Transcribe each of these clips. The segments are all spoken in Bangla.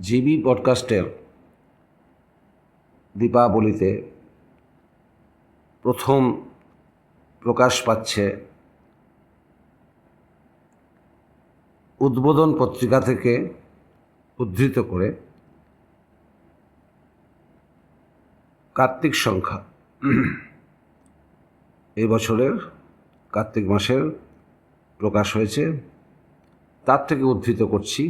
জিবি পডকাস্টের দীপাবলিতে প্রথম প্রকাশ পাচ্ছে উদ্বোধন পত্রিকা থেকে উদ্ধৃত করে কার্তিক সংখ্যা। এই বছরের কার্তিক মাসের প্রকাশ হয়েছে। তার থেকে উদ্ধৃত করছি।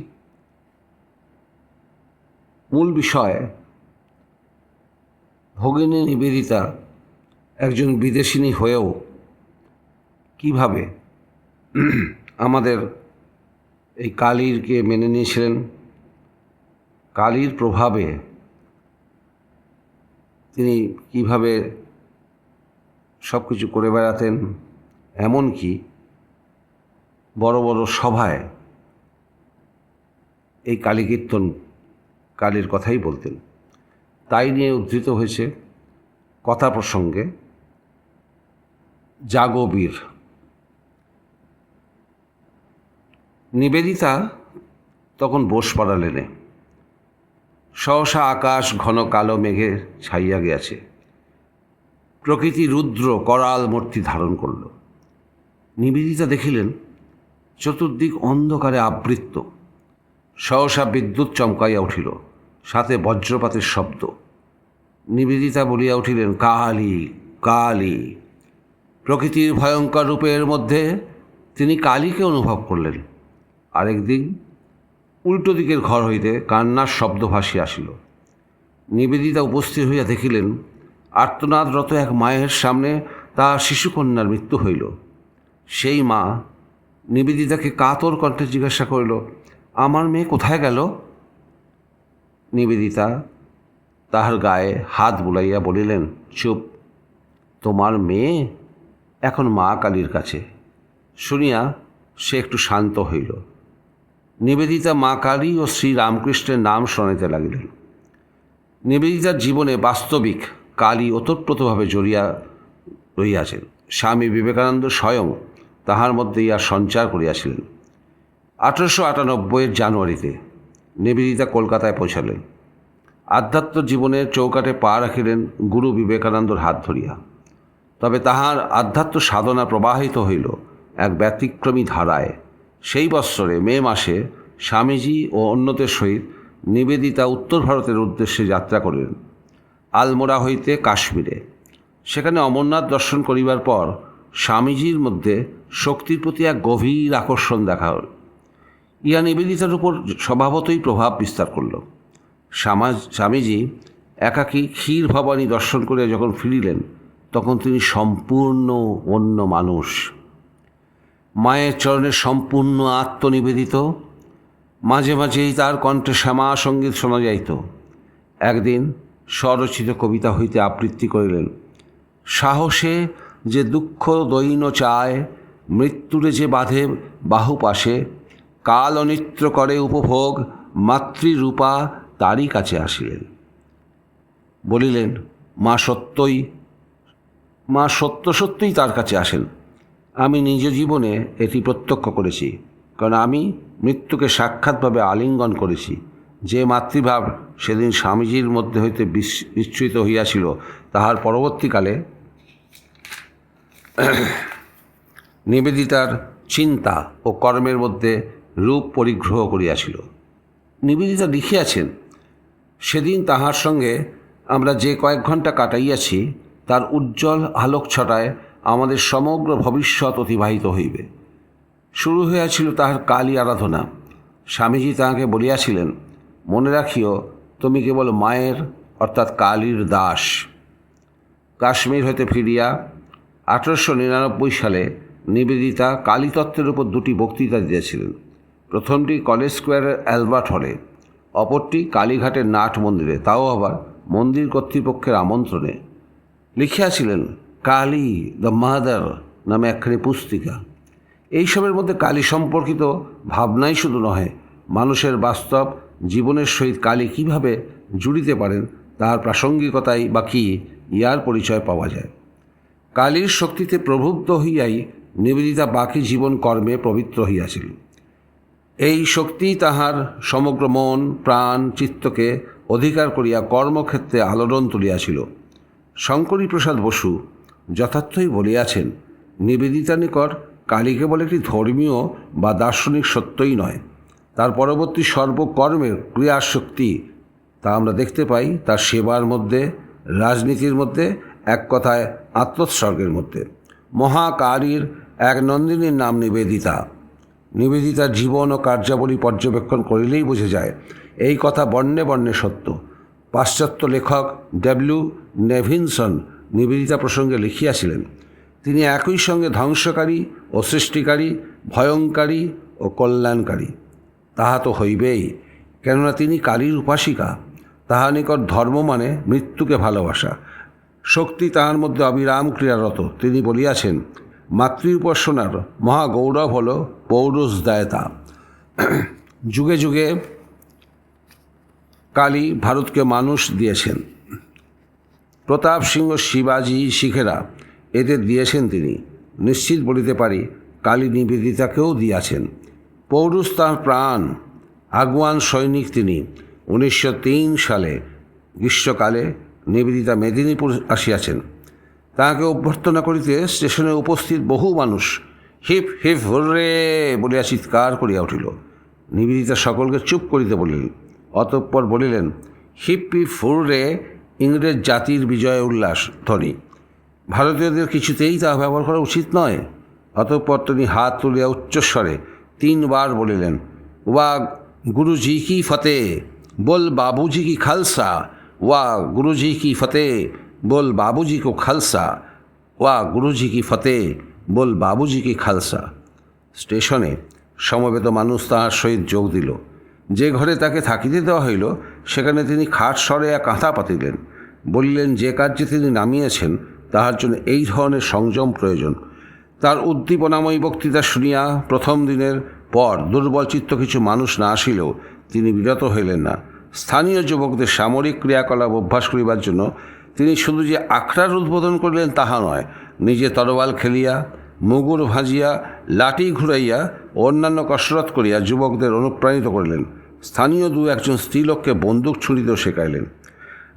মূল বিষয়, ভগিনী নিবেদিতা একজন বিদেশিনী হয়েও কীভাবে আমাদের এই কালীরকে মেনে নিয়েছিলেন, কালীর প্রভাবে তিনি কীভাবে সব কিছু করে বেড়াতেন, এমনকি বড় বড় সভায় এই কালী কীর্তন কালীর কথাই বলতেন। তাই নিয়ে উদ্ধৃত হয়েছে কথা প্রসঙ্গে জাগবীর নিবেদিতা তখন বোস পাড়া লেনে। সহসা আকাশ ঘন কালো মেঘে ছাইয়া গিয়াছে প্রকৃতি রুদ্র করাল মূর্তি ধারণ করল। নিবেদিতা দেখিলেন, চতুর্দিক অন্ধকারে আবৃত্ত। সহসা বিদ্যুৎ চমকাইয়া উঠিল, সাথে বজ্রপাতের শব্দ। নিবেদিতা বলিয়া উঠিলেন, কালী কালী। প্রকৃতির ভয়ঙ্কর রূপের মধ্যে তিনি কালীকে অনুভব করলেন। আরেকদিন উল্টো দিকের ঘর হইতে কান্নার শব্দ ভাসি আসিল। নিবেদিতা উপস্থিত হইয়া দেখিলেন, আর্তনাদরত এক মায়ের সামনে তার শিশুকন্যার মৃত্যু হইল। সেই মা নিবেদিতাকে কাতর কণ্ঠে জিজ্ঞাসা করিল আমার মেয়ে কোথায় গেল? নিবেদিতা তাহার গায়ে হাত বুলাইয়া বলিলেন, চুপ, তোমার মেয়ে এখন মা কালীর কাছে। শুনিয়া সে একটু শান্ত হইল। নিবেদিতা মা কালী ও শ্রী রামকৃষ্ণের নাম শোনাইতে লাগিলেন। নিবেদিতার জীবনে বাস্তবিক কালী ওতপ্রোতভাবে জড়িয়া রহিয়াছেন। স্বামী বিবেকানন্দ স্বয়ং তাহার মধ্যে ইহার সঞ্চার করিয়াছিলেন। আঠারোশো আটানব্বইয়ের জানুয়ারিতে নিবেদিতা কলকাতায় পৌঁছালেন। আধ্যাত্ম জীবনের চৌকাটে পা রাখিলেন গুরু বিবেকানন্দর হাত ধরিয়া। তবে তাহার আধ্যাত্ম সাধনা প্রবাহিত হইল এক ব্যতিক্রমী ধারায়। সেই বৎসরে মে মাসে স্বামীজি ও অন্যদের সহিত নিবেদিতা উত্তর ভারতের উদ্দেশ্যে যাত্রা করিলেন আলমোড়া হইতে কাশ্মীরে। সেখানে অমরনাথ দর্শন করিবার পর স্বামীজির মধ্যে শক্তির প্রতি এক গভীর আকর্ষণ দেখা হল। ইহা নিবেদিতার উপর স্বভাবতই প্রভাব বিস্তার করল। সমাজ, স্বামীজি একাকী ক্ষীর ভবানী দর্শন করে যখন ফিরিলেন, তখন তিনি সম্পূর্ণ অন্য মানুষ। মায়ের চরণে সম্পূর্ণ আত্মনিবেদিত। মাঝে মাঝেই তার কণ্ঠে শ্যামা সংগীত শোনা যাইত। একদিন স্বরচিত কবিতা হইতে আবৃত্তি করিলেন, সাহসে যে দুঃখ দৈন চায়, মৃত্যুরে যে বাঁধে বাহু পাশে কাল অনিত্র করে উপভোগ, মাতৃরূপা তারই কাছে আসিলেন। বলিলেন, মা সত্যই, মা সত্য সত্যই তার কাছে আসেন। আমি নিজ জীবনে এটি প্রত্যক্ষ করেছি, কারণ আমি মৃত্যুকে সাক্ষাৎভাবে আলিঙ্গন করেছি। যে মাতৃভাব সেদিন স্বামীজির মধ্যে হইতে বিচ্ছুরিত হইয়াছিল, তাহার পরবর্তীকালে নিবেদিতার চিন্তা ও কর্মের মধ্যে রূপ পরিগ্রহ করিয়াছিল। নিবেদিতা লিখিয়াছেন, সেদিন তাহার সঙ্গে আমরা যে কয়েক ঘণ্টা কাটাইয়াছি, তার উজ্জ্বল আলোক ছটায় আমাদের সমগ্র ভবিষ্যৎ অতিবাহিত হইবে। শুরু হইয়াছিল তাহার কালী আরাধনা। স্বামীজি তাহাকে বলিয়াছিলেন, মনে রাখিও, তুমি কেবল মায়ের, অর্থাৎ কালীর দাস। কাশ্মীর হইতে ফিরিয়া আঠারোশো নিরানব্বই সালে নিবেদিতা কালীতত্ত্বের উপর দুটি বক্তৃতা দিয়েছিলেন প্রথমটি কলেজ স্কোয়ারের অ্যালবার্ট হলে, অপরটি কালীঘাটের নাট মন্দিরে, তাও আবার মন্দির কর্তৃপক্ষের আমন্ত্রণে। লিখিয়াছিলেন, কালী দ্য মাদার নামে একখানি পুস্তিকা। এইসবের মধ্যে কালী সম্পর্কিত ভাবনাই শুধু নহে, মানুষের বাস্তব জীবনের সহিত কালী কীভাবে জুড়িতে পারেন তাহার প্রাসঙ্গিকতাই বা কী, ইয়ার পরিচয় পাওয়া যায়। কালীর শক্তিতে প্রবুদ্ধ হইয়াই নিবেদিতা বাকি জীবন কর্মে পবিত্র হইয়াছিল এই শক্তি তাহার সমগ্র মন, প্রাণ, চিত্তকে অধিকার করিয়া কর্মক্ষেত্রে আলোড়ন তুলিয়াছিল। শঙ্করী প্রসাদ বসু যথার্থই বলিয়াছেন, নিবেদিতা নিকট কালী কেবল একটি ধর্মীয় বা দার্শনিক সত্যই নয়, তার পরবর্তী সর্বকর্মের ক্রিয়ার শক্তি তা আমরা দেখতে পাই তার সেবার মধ্যে, রাজনীতির মধ্যে, এক কথায় আত্মোৎসর্গের মধ্যে। মহাকারীর এক নন্দিনীর নাম নিবেদিতা। নিবেদিতার জীবন ও কার্যাবলী পর্যবেক্ষণ করিলেই বোঝা যায়, এই কথা বর্ণে বর্ণে সত্য। পাশ্চাত্য লেখক ডব্লিউ নেভিনসন নিবেদিতা প্রসঙ্গে লিখিয়াছিলেন, তিনি একই সঙ্গে ধ্বংসকারী ও সৃষ্টিকারী ভয়ঙ্কারী ও কল্যাণকারী। তাহা তো হইবেই, কেননা তিনি কালীর উপাসিকা, তাহা নিকট ধর্ম মানে মৃত্যুকে ভালোবাসা। শক্তি তাহার মধ্যে অবিরাম ক্রিয়ারত তিনি বলিয়াছেন মাতৃ উপাসনার মহাগৌরব হল পৌরুষ দায়তা যুগে যুগে কালী ভারতকে মানুষ দিয়েছেন। প্রতাপ সিংহ শিবাজি শিখেরা এদের দিয়েছেন তিনি। নিশ্চিত বলিতে পারি কালী নিবেদিতাকেও দিয়াছেন। পৌরুষ তাঁর প্রাণ, আগুয়ান সৈনিক তিনি। উনিশশো তিন সালে গ্রীষ্মকালে নিবেদিতা মেদিনীপুর আসিয়াছেন। তাহাকে অভ্যর্থনা করিতে স্টেশনে উপস্থিত বহু মানুষ হিপ হিপ হুররে বলিয়া চিৎকার করিয়া উঠিল। নিবেদিতা সকলকে চুপ করিতে বলিলেন। অতঃপর বলিলেন, হিপ হিপ হুররে ইংরেজ জাতির বিজয় উল্লাস ধ্বনি ভারতীয়দের কিছুতেই তা ব্যবহার করা উচিত নয়। অতঃপর তিনি হাত তুলিয়া উচ্চস্বরে তিনবার বলিলেন ওয়া গুরুজি কি ফতে? বল বাবুজি কি খালসা? ওয়া গুরুজি কি ফতে? বল বাবুজি কো খালসা ওয়া গুরুজি কি ফতে বল বাবুজি কি খালসা স্টেশনে সমবেত মানুষ তাহার সহিত যোগ দিল। যে ঘরে তাকে থাকিতে দেওয়া হইল, সেখানে তিনি খাট সরে এক কাঁথা পাতিলেন। বললেন, যে কার্যে তিনি নামিয়েছেন, তাহার জন্য এই ধরনের সংযম প্রয়োজন। তার উদ্দীপনাময়ী বক্তৃতা শুনিয়া প্রথম দিনের পর দুর্বল চিত্ত কিছু মানুষ না আসিলেও তিনি বিরত হইলেন না। স্থানীয় যুবকদের সামরিক ক্রিয়াকলাপ অভ্যাস করিবার জন্য তিনি শুধু যে আখড়ার উদ্বোধন করিলেন তাহা নয়, নিজে তরোয়াল খেলিয়া, মুগুর ভাজিয়া, লাঠি ঘুরাইয়া, অন্যান্য কসরত করিয়া যুবকদের অনুপ্রাণিত করিলেন। স্থানীয় দু একজন স্ত্রীলোককে বন্দুক ছুঁড়িতেও শেখাইলেন।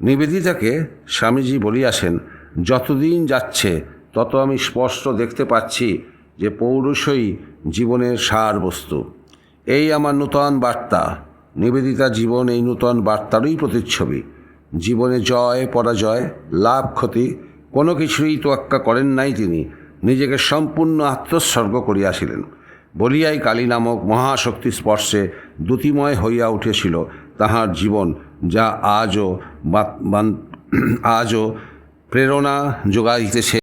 নিবেদিতাকে স্বামীজি বলিয়াছেন, যতদিন যাচ্ছে, তত আমি স্পষ্ট দেখতে পাচ্ছি যে পৌরুষই জীবনের সার বস্তু এই আমার নূতন বার্তা। নিবেদিতা জীবন এই নূতন বার্তারই প্রতিচ্ছবি। জীবনে জয়, পরাজয়, লাভ, ক্ষতি, কোনো কিছুই তোয়াক্কা করেন নাই তিনি। নিজেকে সম্পূর্ণ আত্মোৎসর্গ করিয়াছিলেন। বলিয়াই কালী নামক মহাশক্তি স্পর্শে দ্যুতিময় হইয়া উঠেছিল তাহার জীবন, যা আজও আজও প্রেরণা যোগাইতেছে।